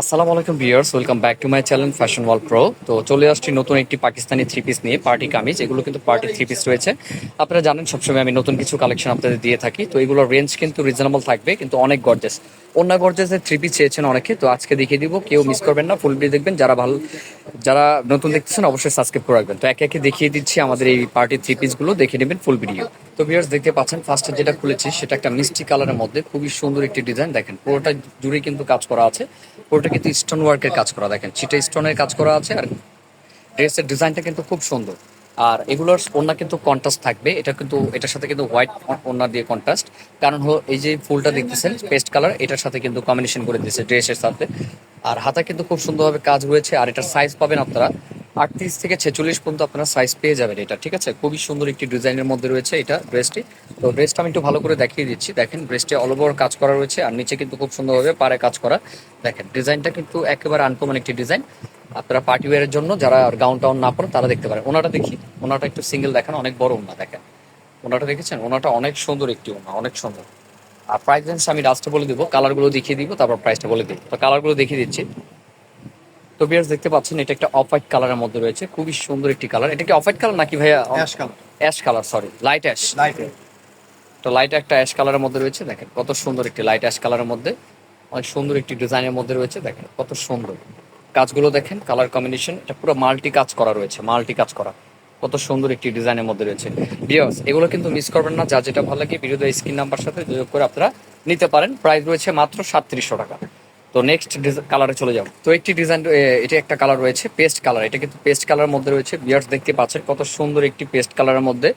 আসসালামু আলাইকুম viewers welcome back to my channel fashion wall pro তো চলে আসছি নতুন একটি পাকিস্তানি থ্রি পিস নিয়ে পার্টি কামিজ। এগুলো কিন্তু পার্টি থ্রি পিস রয়েছে। আপনারা জানেন, সবসময় আমি নতুন কিছু কালেকশন আপনাদের দিয়ে থাকি। তো এগুলোর রেঞ্জ কিন্তু রিজনেবল থাকবে, কিন্তু অনেক গর্জেস অন্য গর্জেসের থ্রি পিস চেয়েছেন অনেকে, তো আজকে দেখিয়ে দিব, কেউ মিস করবেন না ফুল ভিডিও দেখবেন। যারা ভালো যারা নতুন দেখতেছেন, অবশ্যই সাবস্ক্রাইব করে রাখবেন। তো একে একে দেখিয়ে দিচ্ছি আমাদের এই পার্টি থ্রি পিসগুলো, দেখে নেবেন ফুল ভিডিও তো ভিউয়ার্স দেখতে পাচ্ছেন ফার্স্টে যেটা খুলেছি, সেটা একটা মিষ্টি কালারের মধ্যে, খুবই সুন্দর একটি ডিজাইন দেখেন, পুরোটা জুড়ে কিন্তু কাজ করা আছে। পুরোটা কিন্তু স্টোন ওয়ার্কের কাজ করা, দেখেন সেটা স্টোনের কাজ করা আছে, আর ড্রেসের ডিজাইনটা কিন্তু খুব সুন্দর। আর এগুলোর ওড়না কিন্তু কন্ট্রাস্ট থাকবে। এটা কিন্তু, এটার সাথে কিন্তু হোয়াইট ওড়না দিয়ে কন্ট্রাস্ট কারণ হলো, এই যে ফুলটা দেখতেছেন পেস্ট কালার এটার সাথে কিন্তু কম্বিনেশন করে দিয়েছে ড্রেসের সাথে। আর হাতা কিন্তু খুব সুন্দরভাবে কাজ রয়েছে, আর এটার সাইজ পাবেন আপনারা আটত্রিশ থেকে ছেচল্লিশ পর্যন্ত আপনারা সাইজ পেয়ে যাবেন এটা, ঠিক আছে? খুবই সুন্দর একটি ডিজাইনের মধ্যে রয়েছে এটা ড্রেসটি তো ড্রেসটা আমি একটু ভালো করে দেখিয়ে দিচ্ছি। দেখেন ড্রেসটি অল ওভার কাজ করা রয়েছে, আর নিচে কিন্তু খুব সুন্দরভাবে পারে কাজ করা। দেখেন, ডিজাইনটা কিন্তু একেবারে আনকমন একটি ডিজাইন। আপনারা পার্টি ওয়ারের জন্য যারা গাউন টাউন না পড়েন তারা দেখতে পারেন। ওনাটা দেখি। ওনাটা একটু সিঙ্গেল দেখেন অনেক বড় ওনা দেখেন। ওনাটা দেখেছেন? ওনাটা অনেক সুন্দর একটি ওনা অনেক সুন্দর। আর প্রাইস রেঞ্জ আমি লাস্টে বলে দিব কালারগুলো দেখিয়ে দিব তারপর প্রাইসটা বলে দিব। তো কালারগুলো দেখিয়ে দিচ্ছি। তো বিয়ার্স দেখতে পাচ্ছেন এটা একটা অফ হোয়াইট কালারের মধ্যে রয়েছে। খুবই সুন্দর একটি কালার এটা কি অফ হোয়াইট কালার নাকি ভাইয়া? Ash colour ash colour sorry light ash light তো লাইট একটা অ্যাশ কালারের মধ্যে রয়েছে দেখেন। কত সুন্দর একটি লাইট অ্যাশ কালারের মধ্যে। অনেক সুন্দর একটি ডিজাইনের মধ্যে রয়েছে দেখেন। কত সুন্দর। কাজগুলো দেখেন কালার কম্বিনেশন এটা পুরো মাল্টি কাজ করা রয়েছে মাল্টি কাজ করা। কত সুন্দর একটি ডিজাইনের মধ্যে রয়েছে। বিয়ার্স এগুলো কিন্তু মিস করবেন না, যা যেটা ভালো লাগে ভিডিওতে স্ক্রিন নাম্বার সাথে যোগ করে আপনারা নিতে পারেন। প্রাইস রয়েছে মাত্র সাতত্রিশশো টাকা। তো নেক্সট কালারে চলে যাব। তো একটি ডিজাইন এটা একটা কালার রয়েছে পেস্ট কালার এটা কিন্তু পেস্ট কালারের মধ্যে রয়েছে। বিয়ার্স দেখতে পাচ্ছেন কত সুন্দর একটি পেস্ট কালারের মধ্যে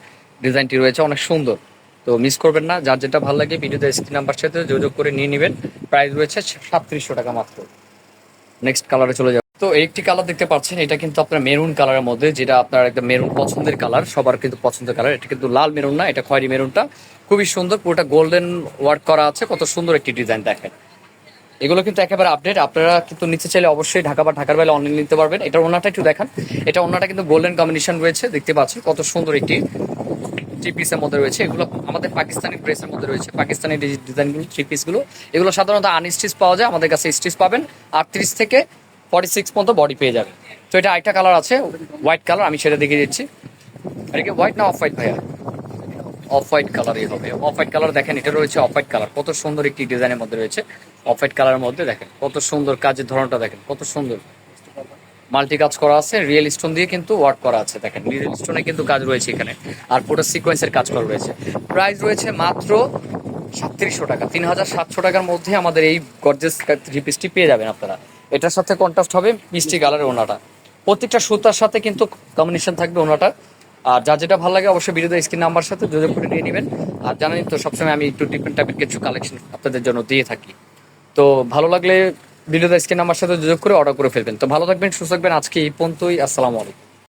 ডিজাইনটি রয়েছে, অনেক সুন্দর। তো মিস করবেন না, যার যেটা ভালো লাগে ভিডিওতে স্ক্রিন নাম্বার সাথে যোগাযোগ করে নিয়ে নেবেন। প্রাইস রয়েছে সাতত্রিশশো টাকা মাত্র। নেক্সট কালারে চলে যাব। তো একটি কালার দেখতে পাচ্ছেন, এটা কিন্তু আপনার মেরুন কালারের মধ্যে, যেটা আপনার একদম মেরুন পছন্দের কালার সবার কিন্তু পছন্দের কালার এটা কিন্তু লাল মেরুন না, এটা খয়েরি মেরুনটা খুবই সুন্দর, পুরোটা গোল্ডেন ওয়ার্ক করা আছে, কত সুন্দর একটি ডিজাইন দেখেন। এগুলো কিন্তু একেবারে আপডেট আপনারা কিন্তু নিচে চাইলে অবশ্যই ঢাকা বা ঢাকার বাইরে অনলাইন নিতে পারবেন। এটা ওনাটা একটু দেখান। এটা ওনাটা কিন্তু গোল্ডেন কম্বিনেশন রয়েছে, দেখতে পাচ্ছেন কত সুন্দর একটি থ্রি পিসের মধ্যে রয়েছে। এগুলো আমাদের পাকিস্তানি ড্রেসের মধ্যে রয়েছে। পাকিস্তানি ডিজাইনগুলো থ্রি পিসগুলো এগুলো সাধারণত আনস্টিচ পাওয়া যায়। আমাদের কাছে স্টিচ পাবেন। আটত্রিশ থেকে ফর্টি সিক্স পর্যন্ত বডি পেয়ে যাবে তো এটা আরেকটা কালার আছে হোয়াইট কালার আমি সেটা দেখিয়ে দিচ্ছি। এটা কি হোয়াইট না অফ হোয়াইট ভাইয়া? অফ হোয়াইট কালারই হবে। অফ হোয়াইট কালার দেখেন, এটা রয়েছে অফ হোয়াইট কালার কত সুন্দর একটি ডিজাইনের মধ্যে রয়েছে। অফ হোয়াইট কালারের মধ্যে দেখেন, কত সুন্দর কাজের ধরনটা দেখেন, কত সুন্দর। মাল্টি কাজ করা আছে রিয়েল স্টোন দিয়ে কিন্তু ওয়ার্ক করা আছে। দেখেন রিয়েল স্টোনে কিন্তু কাজ রয়েছে এখানে, আর পুরো সিকোয়েন্সের কাজ করা রয়েছে। প্রাইস রয়েছে মাত্র সাতত্রিশশো টাকা তিন হাজার সাতশো টাকার মধ্যে আমাদের এই গর্জেস থ্রি পিসটি পেয়ে যাবেন আপনারা। এটার সাথে কন্ট্রাস্ট হবে মিষ্টি কালারের ওনাটা। প্রত্যেকটা সুতার সাথে কিন্তু কম্বিনেশন থাকবে ওনাটা আর যা যেটা ভালো লাগে অবশ্যই ভিডিওতে স্ক্রিন নাম্বার সাথে যোগাযোগ করে নিয়ে নেবেন। আর জানেন তো, সবসময় আমি একটু ডিফারেন্ট টাইপের কিছু কালেকশন আপনাদের জন্য দিয়ে থাকি। তো ভালো লাগলে ভিডিওতে স্ক্রিন নাম্বার সাথে যোগ করে অর্ডার করে ফেলবেন। তো ভালো থাকবেন, সুস্থ থাকবেন। আজকে এই পর্যন্তই। আসসালামু আলাইকুম।